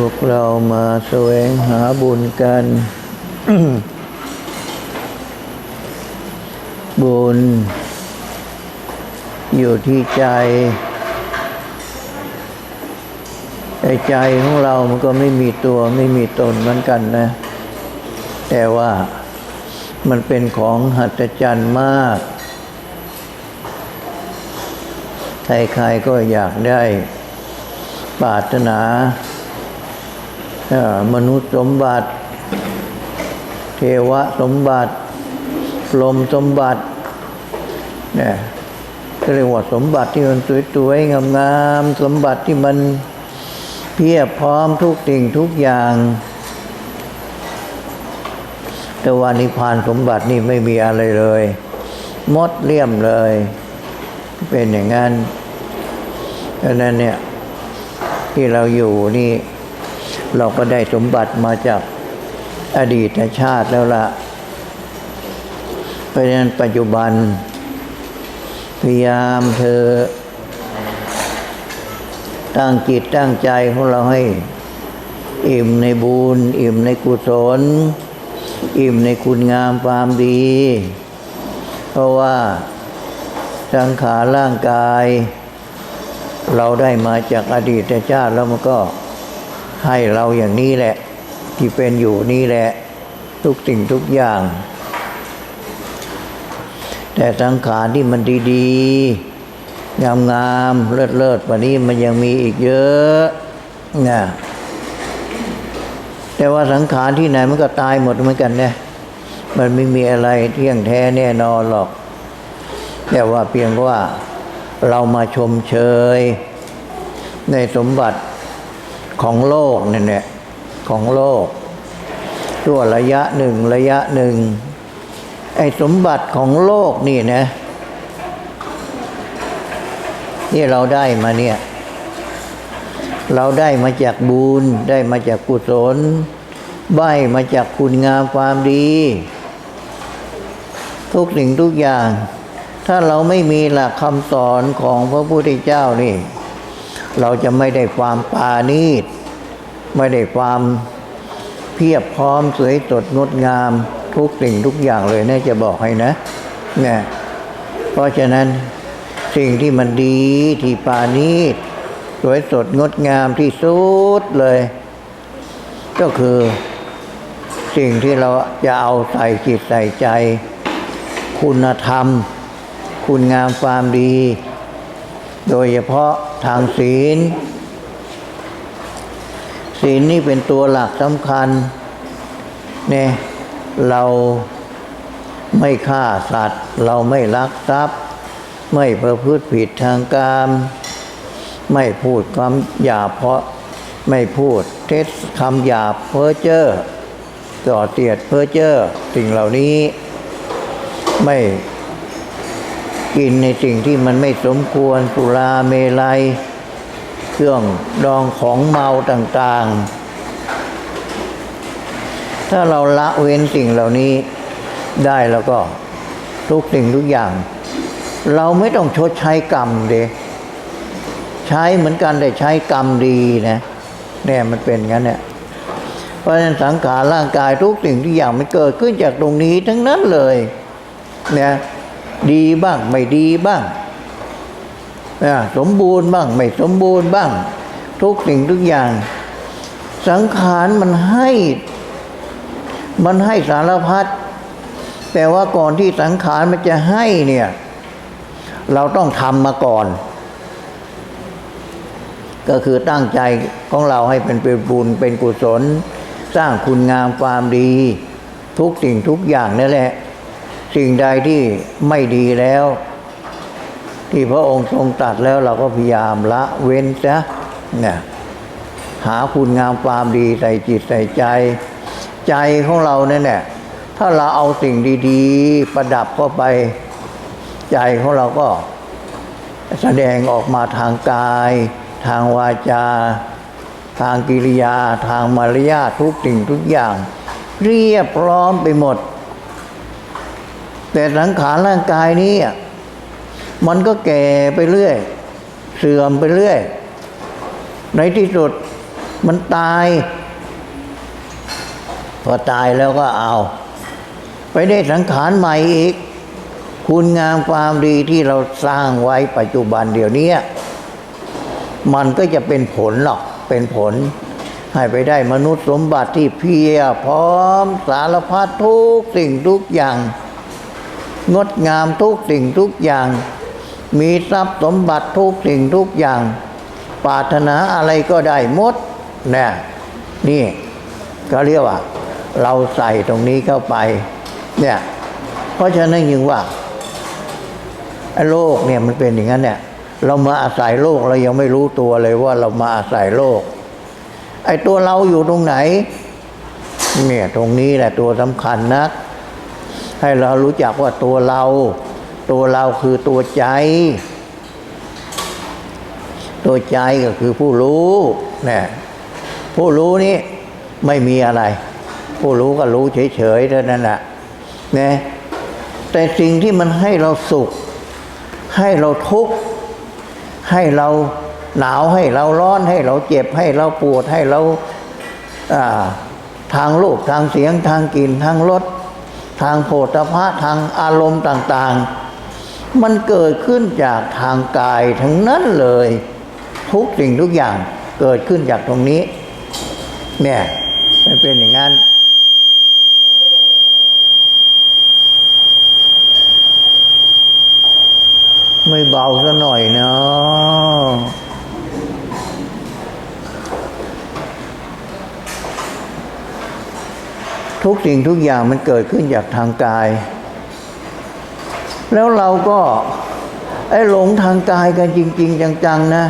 พวกเรามาแสวงหาบุญกัน บุญ อยู่ที่ใจแต่ใจของเรามันก็ไม่มีตัวไม่มีตนเหมือนกันนะ แต่ว่ามันเป็นของหัศจรรย์มาก ใครๆก็อยากได้ปรารถนา มนุษย์สมบัติ เทวสมบัติพรหมสมบัติเนี่ยก็เรียกว่าสมบัติที่มันสวยๆงามๆสมบัติที่มันเพียบพร้อมทุกสิ่งทุกอย่าง แต่ว่านิพานสมบัตินี่ไม่มีอะไรเลยหมดเลี่ยมเลย เป็นอย่างนั้นดังนั้นเนี่ยที่เราอยู่นี่ เราก็ได้สมบัติมาจากอดีตชาติแล้วละเพราะฉะนั้นปัจจุบัน พยายามเธอ ตั้งจิตตั้งใจของเราให้ อิ่มในบุญ อิ่มในกุศล อิ่มในคุณงามความดี เพราะว่าสังขารร่างกาย เราได้มาจากอดีตชาติแล้วมันก็ ให้เราอย่างนี้แหละ ที่เป็นอยู่นี่แหละ ทุกสิ่งทุกอย่าง แต่สังขารที่มันดีๆ งามๆ เลิศๆว่านี้มันยังมีอีกเยอะนะแต่ว่าสังขารที่ไหนมันก็ตายหมดเหมือนกันเนี่ยมันไม่มีอะไรเที่ยงแท้แน่นอนหรอก แต่ว่าเพียงว่าเรามาชมเชย ในสมบัติ ของโลกนี่นแหละของโลกตัวระยะหนึ่งระยะหนึ่งไอ้สมบัติของโลกนี่นะที่เราได้มาเนี่ย เราได้มาจากบุญได้มาจากกุศลใบมาจากคุณงามความดี ทุกสิ่งทุกอย่าง ถ้าเราไม่มีหลักคำสอนของพระพุทธเจ้านี่ เราจะไม่ได้ความปานีต ไม่ได้ความเพียบพร้อมสวยสดงดงาม ทุกสิ่งทุกอย่างเลยนะจะบอกให้นะเนี่ยเพราะฉะนั้นสิ่งที่มันดีที่ปานีตสวยสดงดงามที่สุดเลย ก็คือสิ่งที่เราจะเอาใส่จิตใส่ใจ คุณธรรม คุณงามความดี โดยเฉพาะทางศีล ศีลนี่เป็นตัวหลักสำคัญเนี่ยเราไม่ฆ่าสัตว์ เราไม่ลักทรัพย์ ไม่ประพฤติผิดทางกามไม่พูดคำหยาบเพราะไม่พูดเท็จคำหยาบเพ้อเจ้อต่อเตียดเพ้อเจ้อสิ่งเหล่านี้ ไม่กินในสิ่งที่มันไม่สมควรสุราเมลัย เครื่องดองของเมาต่างๆ ถ้าเราละเว้นสิ่งเหล่านี้ได้แล้วก็ทุกสิ่งทุกอย่าง เราไม่ต้องชดใช้กรรมเดใช้เหมือนกันแต่ใช้กรรมดีนะเนี่ยมันเป็นงั้นเนี่ยเพราะฉะนั้นสังขารร่างกายทุกสิ่งทุกอย่างมันเกิดขึ้นจากตรงนี้ทั้งนั้นเลยเนี่ยดีบ้างไม่ดีบ้าง สมบูรณ์บ้างไม่สมบูรณ์บ้าง ทุกสิ่งทุกอย่าง สังขารมันให้ มันให้สารพัดแต่ว่าก่อนที่สังขารมันจะให้เนี่ย เราต้องทำมาก่อน ก็คือตั้งใจของเราให้เป็นเป็นบุญเป็นกุศล สร้างคุณงามความดี ทุกสิ่งทุกอย่างนั่นแหละ สิ่งใดที่ไม่ดีแล้ว ที่พระองค์ทรงตัดแล้วเราก็พยายามละเว้นซะเนี่ยหาคุณงามความดีใส่จิตใส่ใจ ใจของเราเนี่ยแหละถ้าเราเอาสิ่งดีๆ ประดับเข้าไปใจของเราก็แสดงออกมาทางกาย ทางวาจา ทางกิริยา ทางมารยาททุกสิ่งทุกอย่าง เรียบพร้อมไปหมด แต่สังขารร่างกายนี้อะ มันก็แก่ไปเรื่อย เสื่อมไปเรื่อย ในที่สุดมันตาย พอตายแล้วก็เอา ไปได้สังขารใหม่อีก คุณงามความดีที่เราสร้างไว้ปัจจุบันเดี๋ยวนี้ มันก็จะเป็นผลหรอก เป็นผล ให้ไปได้มนุษย์สมบัติที่เพียรพร้อมสารพัดทุกสิ่งทุกอย่าง งดงามทุกสิ่งทุกอย่าง มีทรัพย์สมบัติทุกสิ่งทุกอย่าง ปรารถนาอะไรก็ได้หมดเนี่ยนี่ก็เรียกว่า เราใส่ตรงนี้เข้าไป เนี่ย เพราะฉะนั้นยิงว่าไอ้โลกเนี่ยมันเป็นอย่างนั้นเนี่ยเรามาอาศัยโลกเรายังไม่รู้ตัวเลยว่าเรามาอาศัยโลก ไอ้ตัวเราอยู่ตรงไหน เนี่ยตรงนี้แหละตัวสำคัญนะให้เรารู้จักว่าตัวเรา ตัวเราคือตัวใจ ตัวใจก็คือผู้รู้นี่ผู้รู้นี่ไม่มีอะไร ผู้รู้ก็รู้เฉยๆเท่านั้นแหละนะแต่สิ่งที่มันให้เราสุข ให้เราทุกข์ให้เราหนาวให้เราร้อนให้เราเจ็บให้เราปวดให้เราอ่าทางรูปทางเสียงทางกลิ่นทางรสทางโผฏฐะทางอารมณ์ต่าง ๆ มันเกิดขึ้นจากทางกายทั้งนั้นเลย ทุกสิ่งทุกอย่างเกิดขึ้นจากตรงนี้ เนี่ยมันเป็นอย่างนั้น ไม่เบาซะหน่อยเนาะทุกสิ่งทุกอย่างมันเกิดขึ้นจากทางกาย แล้วเราก็ไอ้หลงทางกายกันจริง ๆ จังๆนะ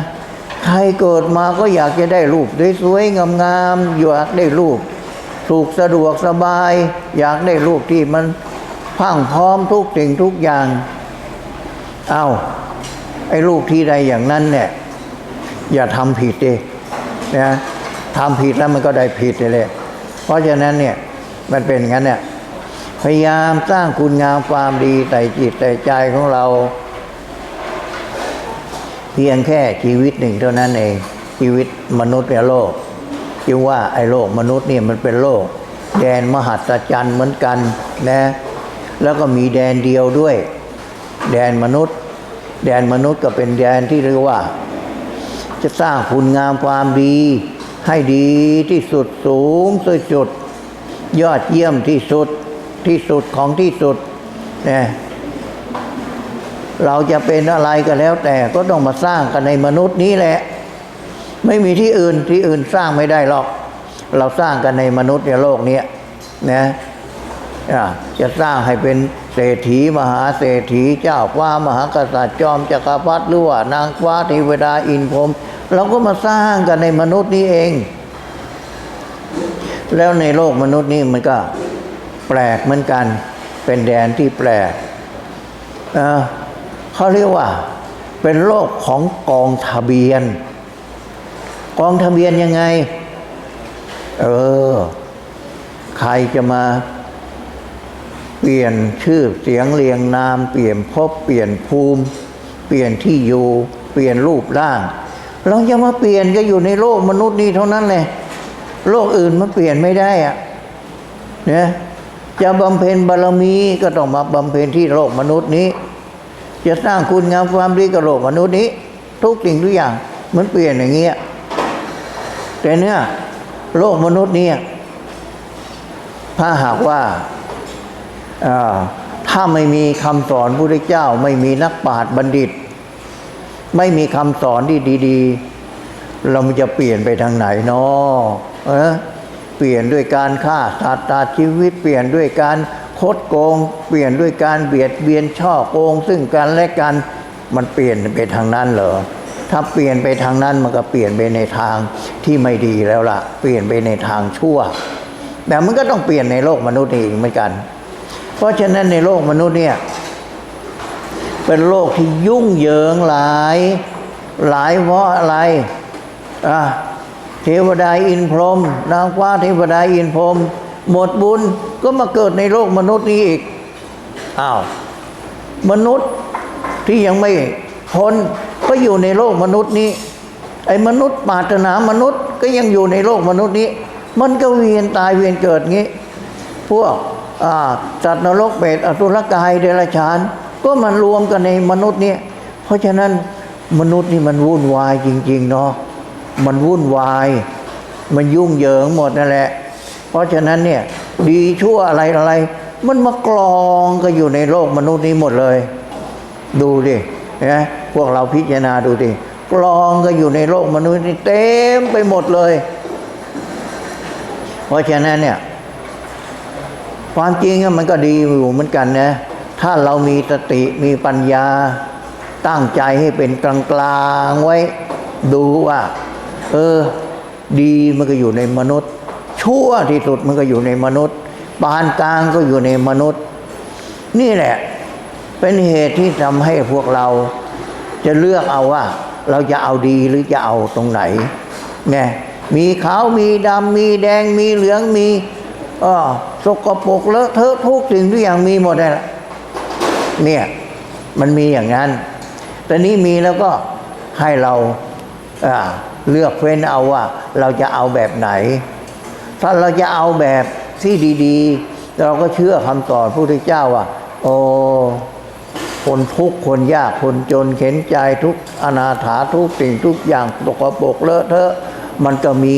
ใครเกิดมาก็อยากจะได้รูปสวยๆงามๆอยากได้รูปสุขสะดวกสบาย อยากได้รูปที่มันพังพร้อมทุกสิ่งทุกอย่าง เอาไอ้ลูกที่ใดอย่างนั้นเนี่ยอย่าทำผิดเองนะทำผิดแล้วมันก็ได้ผิดเลยเพราะฉะนั้นเนี่ยมันเป็นงั้นเนี่ย ยายามสร้างคุณงามความดีใส่จิตใส่ใจของเรา เพียงแค่ชีวิตหนึ่งเท่านั้นเอง ชีวิตมนุษย์ในโลกจึงว่าไอ้โลกมนุษย์เนี่ยมันเป็นโลก แดนมหัศจรรย์เหมือนกันนะแล้วก็มีแดนเดียวด้วย แดนมนุษย์ แดนมนุษย์ก็เป็นแดนที่เรียกว่า จะสร้างคุณงามความดี ให้ดีที่สุดสูงสุดยอดเยี่ยมที่สุด ที่สุดของที่สุดเนี่ยเราจะเป็นอะไรก็แล้วแต่ก็ต้องมาสร้างกันในมนุษย์นี้แหละ ไม่มีที่อื่นที่อื่นสร้างไม่ได้หรอก เราสร้างกันในมนุษย์ในโลกนี้นะจะสร้างให้เป็นเศรษฐีมหาเศรษฐีเจ้าฟ้ามหากษัตริย์จอมจักรพรรดิหรือว่านางฟ้าเทวดาอินพรมเราก็มาสร้างกันในมนุษย์นี้เอง แล้วในโลกมนุษย์นี่มันก็ แปลกเหมือนกัน เป็นแดนที่แปลกเเขาเรียกว่า เป็นโลกของกองทะเบียน กองทะเบียนยังไง เออ ใครจะมาเปลี่ยนชื่อเสียงเรียงนาม เปลี่ยนภพเปลี่ยนภูมิ เปลี่ยนที่อยู่เปลี่ยนรูปร่าง เราจะมาเปลี่ยนก็อยู่ในโลกมนุษย์นี้เท่านั้นเลยโลกอื่นมันเปลี่ยนไม่ได้อะเนี่ย จะบำเพ็ญบารมีก็ต้องมาบำเพ็ญที่โลกมนุษย์นี้ จะสร้างคุณงามความดีกับโลกมนุษย์นี้ ทุกสิ่งทุกอย่างมันเปลี่ยนอย่างเงี้ยแต่เนี่ยโลกมนุษย์เนี่ยถ้าหากว่าถ้าไม่มีคำสอนพระเจ้า ไม่มีนักปราชญ์บัณฑิต ไม่มีคำสอนที่ดี ๆ เราจะเปลี่ยนไปทางไหนเนาะ เปลี่ยนด้วยการฆ่าสัตว์ตัดชีวิตเปลี่ยนด้วยการคดโกง เปลี่ยนด้วยการเบียดเบียนช่อโกง ซึ่งกันและกันมันเปลี่ยนไปทางนั้นเหรอถ้าเปลี่ยนไปทางนั้นมันก็เปลี่ยนไปในทางที่ไม่ดีแล้วล่ะ เปลี่ยนไปในทางชั่ว แต่มันก็ต้องเปลี่ยนในโลกมนุษย์เองเหมือนกัน เพราะฉะนั้นในโลกมนุษย์เนี่ยเป็นโลกที่ยุ่งเหยิงหลายหลายเพราะอะไรอะ ทวดาอินพรหมนางฟ้าเทวดาอินพรหมหมดบุญก็มาเกิดในโลกมนุษย์นี้อีกอ้าวมนุษย์ที่ยังไม่พ้นก็อยู่ในโลกมนุษย์นี้ ไอ้มนุษย์ปรารถนามนุษย์ก็ยังอยู่ในโลกมนุษย์นี้ มันก็เวียนตายเวียนเกิดงี้ พวกอ่าสัตว์นรกเปรตอสุรกายเดรัจฉาน ก็มันรวมกันในมนุษย์เนี่ยเพราะฉะนั้นมนุษย์นี่มันวุ่นวายจริง ๆ เนาะ มันวุ่นวาย มันยุ่งเหยิงหมดนั่นแหละ เพราะฉะนั้นเนี่ยดีชั่วอะไรอะไร มันมากรองก็อยู่ในโลกมนุษย์นี้หมดเลย ดูดินะพวกเราพิจารณาดูดิกรองก็อยู่ในโลกมนุษย์นี่เต็มไปหมดเลย เพราะฉะนั้นเนี่ยความจริงมันก็ดีอยู่เหมือนกันนะ ถ้าเรามีสติมีปัญญาตั้งใจให้เป็นกลางๆไว้ดูว่า เออ ดีมันก็อยู่ในมนุษย์ ชั่วที่สุดมันก็อยู่ในมนุษย์ ปานกลางก็อยู่ในมนุษย์ นี่แหละ เป็นเหตุที่ทำให้พวกเรา จะเลือกเอาว่า เราจะเอาดีหรือจะเอาตรงไหนไงมีขาวมีดำมีแดงมีเหลืองมีเออสกปรกเลอะเทอะทุกสิ่งทุกอย่างมีหมดเลยล่ะเนี่ยมันมีอย่างนั้น แต่นี้มีแล้วก็ให้เราอ่า เลือกเฟ้นเอาว่าเราจะเอาแบบไหน ถ้าเราจะเอาแบบที่ดีๆ เราก็เชื่อคำสอนพระพุทธเจ้าว่า โอ้คนทุกข์คนยากคนจนเข็นใจทุกอนาถาทุกสิ่งทุกอย่างตกปรกเลอะเทอะมันก็มี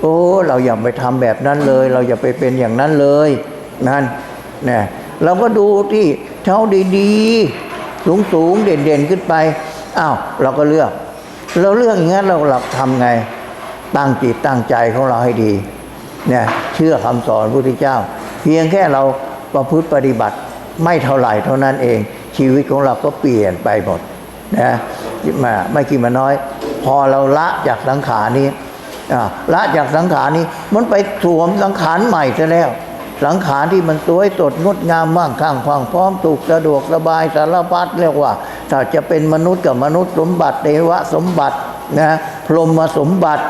โอ้ เราอย่าไปทำแบบนั้นเลย เราอย่าไปเป็นอย่างนั้นเลยนั่นเนี่ยเราก็ดูที่เช้าดีๆ สูงๆ เด่นๆ ขึ้นไปอ้าวเราก็เลือก เราเลือกอย่างนั้นเราหลักทำไง ตั้งจิตตั้งใจของเราให้ดีเนี่ยเชื่อคำสอนพระพุทธเจ้า เพียงแค่เราประพฤติปฏิบัติไม่เท่าไหร่เท่านั้นเอง ชีวิตของเราก็เปลี่ยนไปหมดนะมาไม่กี่มาน้อย พอเราละจากสังขารนี้ละจากสังขารนี้มันไปสวมสังขารใหม่ซะแล้ว สังขารที่มันสวยสดงดงามมั่งคั่งความพร้อมถูกสะดวกสบายสารพัดเรียกว่า ถ้าจะเป็นมนุษย์กับมนุษย์สมบัติเทวสมบัตินะพรหมสมบัติ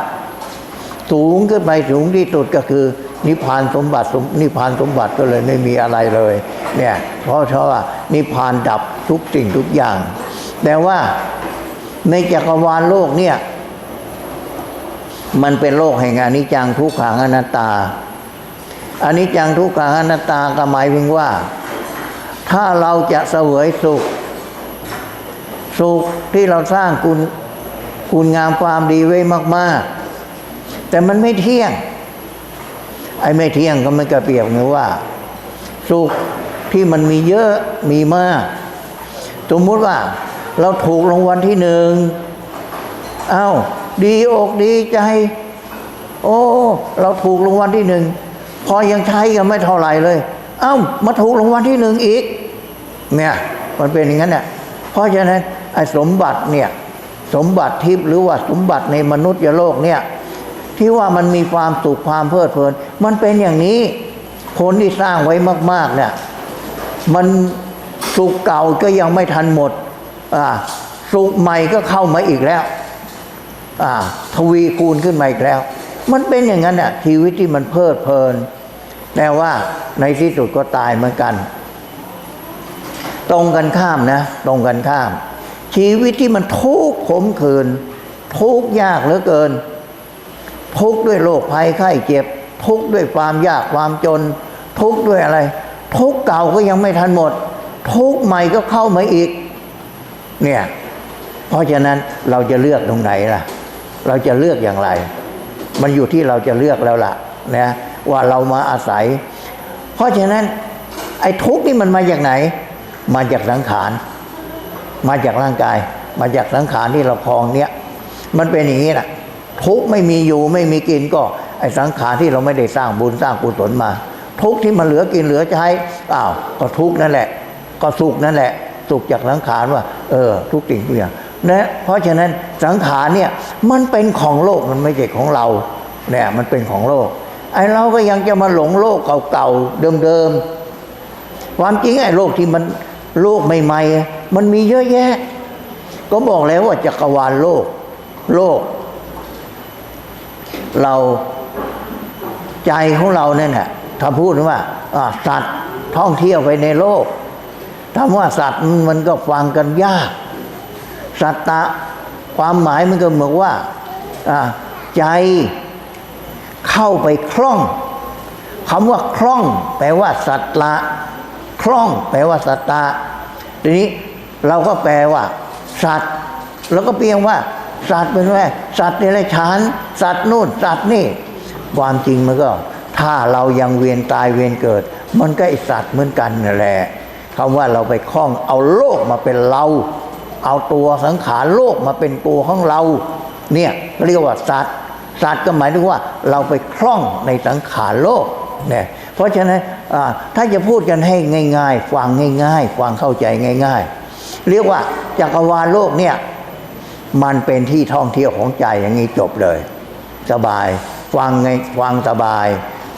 สูงขึ้นไปสูงที่สุดก็คือ นิพพานสมบัติสมนิพพานสมบัติก็เลยไม่มีอะไรเลยเนี่ยเพราะเพราะว่านิพพานดับทุกสิ่งทุกอย่าง แต่ว่าในจักรวาลโลกเนี่ยมันเป็นโลกแห่งอนิจจังทุกขังอนัตตาอนิจจังทุกขังอนัตตาก็หมายถึงว่า ถ้าเราจะเสวยสุข สุขที่เราสร้างคุณคุณงามความดีไว้มาก ๆ แต่มันไม่เที่ยง ไอ้ไม่เที่ยงก็มันกระเปรียบเหมือนว่า สุขที่มันมีเยอะมีมาก สมมติว่าเราถูกรางวัลที่หนึ่งเอ้าดีอกดีใจ โอ้ เราถูกรางวัลที่หนึ่งพอยังใช้กันไม่เท่าไหร่เลย เอ้ามาถูกรางวัลที่หนึ่งอีก เนี่ย มันเป็นอย่างนั้นเนี่ยเพราะฉะนั้น ไอ้สมบัติเนี่ยสมบัติทิพย์หรือว่าสมบัติในมนุษย์โลกเนี่ยที่ว่ามันมีความสุขความเพลิดเพลิน มันเป็นอย่างนี้คนที่สร้างไว้มาก ๆ เนี่ย มันสุขเก่าก็ยังไม่ทันหมดอ่าสุขใหม่ก็เข้ามาอีกแล้วอ่าทวีคูณขึ้นมาอีกแล้ว มันเป็นอย่างนั้นอะชีวิตที่มันเพลิดเพลิน แต่ว่าในที่สุดก็ตายเหมือนกัน ตรงกันข้ามนะ ตรงกันข้าม ชีวิตที่มันทุกข์ขมขื่นทุกข์ยากเหลือเกิน ทุกข์ด้วยโรคภัยไข้เจ็บ ทุกข์ด้วยความยากความจน ทุกข์ด้วยอะไร ทุกข์เก่าก็ยังไม่ทันหมด ทุกข์ใหม่ก็เข้ามาอีก เนี่ย เพราะฉะนั้นเราจะเลือกตรงไหนล่ะ เราจะเลือกอย่างไร มันอยู่ที่เราจะเลือกแล้วล่ะนะว่าเรามาอาศัย เพราะฉะนั้น ไอ้ทุกข์นี่มันมาจากไหน มาจากสังขาร มาจากร่างกาย มาจากสังขารที่เราคลองเนี้ยมันเป็นอย่างนี้แหละทุกไม่มีอยู่ไม่มีกินก็ไอ้สังขารที่เราไม่ได้สร้างบุญสร้างกุศลมา ทุกที่มันเหลือกินเหลือใช้อ้าวก็ทุกนั่นแหละ ก็สุขนั่นแหละ สุขจากสังขารว่า เออ ทุกสิ่งทุกอย่างนะเพราะฉะนั้นสังขารเนี่ยมันเป็นของโลกมันไม่ใช่ของเราเนี่ยมันเป็นของโลกไอ้เราก็ยังจะมาหลงโลกเก่าๆเดิมๆความจริงไอ้โลกที่มันโลกใหม่ๆ มันมีเยอะแยะ ก็บอกแล้วว่าจักรวาลโลก โลก เราใจของเราเนี่ยนะถ้าพูดว่าสัตว์ท่องเที่ยวไปในโลกถ้าว่าสัตว์มันก็ฟังกันยาก สัตตะความหมายมันก็เหมือนว่าอ่าใจเข้าไปคล่องคำว่าคล่อง แปลว่าสัตละคล่อง แปลว่าสัตตะทีนี้ เราก็แปลว่า สัตว์ แล้วก็เพียงว่า สัตว์เป็นว่าสัตว์เดรัจฉานสัตว์นู่นสัตว์นี่ ความจริงมันก็ ถ้าเรายังเวียนตายเวียนเกิด มันก็ไอสัตว์เหมือนกันนั่นแหละคำว่าเราไปคล้องเอาโลกมาเป็นเรา เอาตัวสังขารโลกมาเป็นตัวของเรา เนี่ยเรียกว่าสัตว์สัตว์ก็หมายถึงว่าเราไปคล้องในสังขารโลกเนี่ยเพราะฉะนั้นถ้าจะพูดกันให้ง่าย ๆ ฟังง่าย ๆ ฟังเข้าใจง่าย ๆ เรียกว่าจักรวาลโลกเนี่ยมันเป็นที่ท่องเที่ยวของใจอย่างนี้จบเลย สบายฟังไงฟังสบาย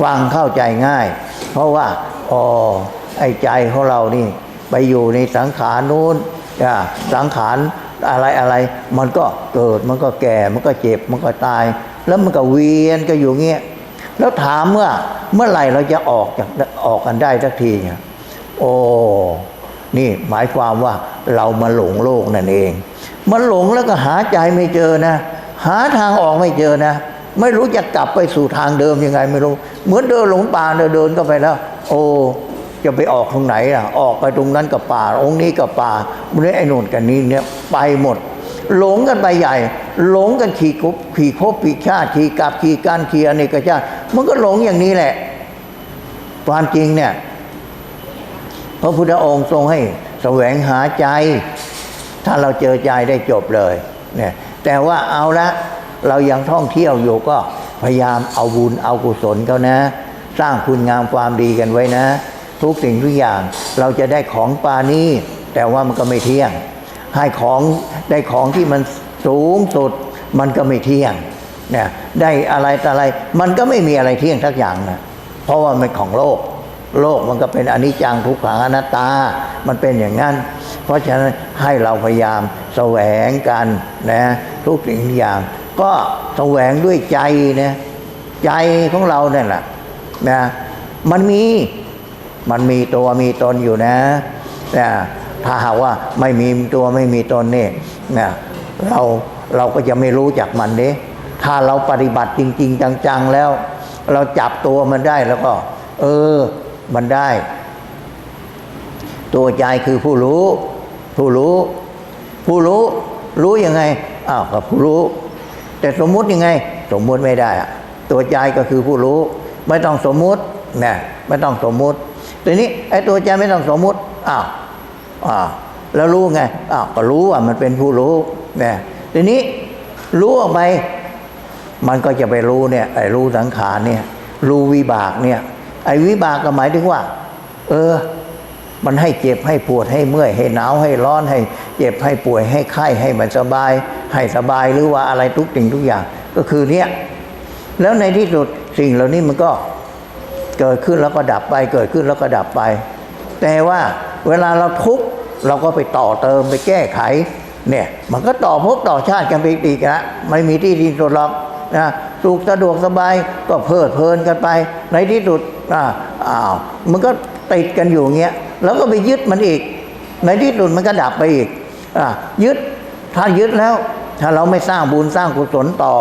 ฟังเข้าใจง่าย เพราะว่าอ๋อไอ้ใจของเรานี่ ไปอยู่ในสังขารนู้นอ่าสังขารอะไรอะไรมันก็เกิดมันก็แก่มันก็เจ็บมันก็ตาย แล้วมันก็เวียนก็อยู่เงี้ยแล้วถามเมื่อเมื่อไหร่เราจะออกจากออกกันได้สักทีเนี่ยโอ้ นี่หมายความว่าเรามาหลงโลกนั่นเอง มันหลงแล้วก็หาใจไม่เจอนะ หาทางออกไม่เจอนะ ไม่รู้จะกลับไปสู่ทางเดิมยังไงไม่รู้ เหมือนเดินหลงป่าเดินเดินก็ไปแล้ว โอ้จะไปออกตรงไหนล่ะ ออกไปตรงนั้นกับป่า องค์นี้กับป่ามันนี้ไอ้นู่นกันนี้เนี่ยไปหมด หลงกันไปใหญ่ หลงกันขี่คบขี่คบขี่ชาติขี่กับขี่การขี่อเนกชาติ มันก็หลงอย่างนี้แหละ ความจริงเนี่ย พระพุทธองค์ทรงให้แสวงหาใจ ถ้าเราเจอใจได้จบเลยเนี่ยแต่ว่าเอาละเรายังท่องเที่ยวอยู่ก็พยายามเอาบุญเอากุศลเขานะ สร้างคุณงามความดีกันไว้นะ ทุกสิ่งทุกอย่างเราจะได้ของปานี้ แต่ว่ามันก็ไม่เที่ยง ให้ของได้ของที่มันสูงสุดมันก็ไม่เที่ยงเนี่ยได้อะไรแต่อะไร มันก็ไม่มีอะไรเที่ยงทักอย่างนะเพราะว่ามันของโลก โลกมันก็เป็นอนิจจังทุกขังอนัตตา มันเป็นอย่างนั้น เพราะฉะนั้นให้เราพยายามแสวงกันนะทุกสิ่งทุกอย่าง ก็แสวงด้วยใจนะใจของเราเนี่ยแหละนะมันมีมันมีตัวมีตนอยู่นะนะถ้าหากว่าไม่มีตัวไม่มีตนเนี่ยนะเราเราก็จะไม่รู้จักมันเด้ถ้าเราปฏิบัติจริง ๆ จัง ๆ แล้ว เราจับตัวมันได้แล้วก็ เออ มันได้ ตัวใจคือผู้รู้ ผู้รู้ ผู้รู้ รู้ยังไงอ้าวก็ผู้รู้ แต่สมมุติยังไง สมมุติไม่ได้อะตัวใจก็คือผู้รู้ ไม่ต้องสมมุตินะไม่ต้องสมมุติทีนี้ไอ้ตัวใจไม่ต้องสมมุติอ้าวอ้าวแล้วรู้ไงอ้าวก็รู้ว่ามันเป็นผู้รู้นะทีนี้รู้ออกไปมันก็จะไปรู้เนี่ยไอ้รู้สังขารเนี่ย รู้วิบากเนี่ย ไอ้วิบากก็หมายถึงว่า เออ มันให้เจ็บให้ปวดให้เมื่อยให้หนาวให้ร้อนให้ เจ็บให้ป่วยให้ไข้ให้มันสบาย ให้สบายหรือว่าอะไรทุกสิ่งทุกอย่าง ก็คือเนี้ยแล้วในที่สุดสิ่งเหล่านี้มันก็เกิดขึ้นแล้วก็ดับไป เกิดขึ้นแล้วก็ดับไป แต่ว่าเวลาเราทุกข์เราก็ไปต่อเติมไปแก้ไข เนี่ย มันก็ต่อภพต่อชาติกันไปอีกนะไม่มีที่สิ้นสุดหรอก นะสุขสะดวกสบายก็เพลิดเพลินกันไป ในที่สุดอ้าวมันก็ติดกันอยู่เงี้ยแล้วก็ไปยึดมันอีก ในที่สุดมันก็ดับไปอีกอ่ายึดถ้ายึดแล้ว ถ้าเราไม่สร้างบุญสร้างกุศลต่อ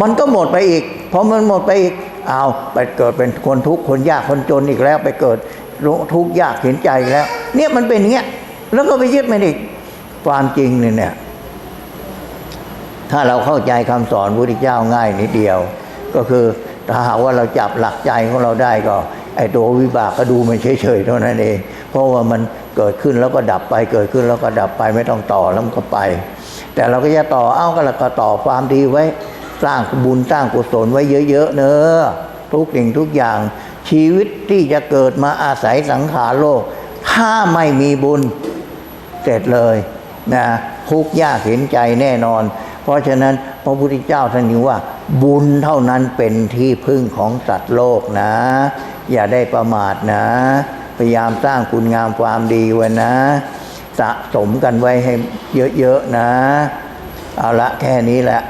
มันก็หมดไปอีกพอมันหมดไปอีกอ้าวไปเกิดเป็นคนทุกข์คนยากคนจนอีกแล้ว ไปเกิดทุกข์ยากเห็นใจแล้ว เนี่ยมันเป็นอย่างเงี้ยแล้วก็ไปยึดมันอีกความจริงเนี่ยเนี่ย ถ้าเราเข้าใจคำสอนพระพุทธเจ้าง่ายนิดเดียว ก็คือถ้าหากว่าเราจับหลักใจของเราได้ก็ไอ้ตัววิบากก็ดูมันเฉยๆเท่านั้นเอง เพราะว่ามันเกิดขึ้นแล้วก็ดับไปเกิดขึ้นแล้วก็ดับไปไม่ต้องต่อแล้วมันก็ไป แต่เราก็จะต่อเอ้าก็เราก็ต่อความดีไว้ สร้างบุญสร้างกุศลไว้เยอะๆเนอะทุกสิ่งทุกอย่างชีวิตที่จะเกิดมาอาศัยสังขารโลก ถ้าไม่มีบุญเสร็จเลยนะทุกยากเห็นใจแน่นอน เพราะฉะนั้นพระพุทธเจ้าท่านนี้ว่า บุญเท่านั้นเป็นที่พึ่งของสัตว์โลกนะ อย่าได้ประมาทนะ พยายามสร้างคุณงามความดีไว้นะ สะสมกันไว้ให้เยอะๆนะ เอาละแค่นี้แหละ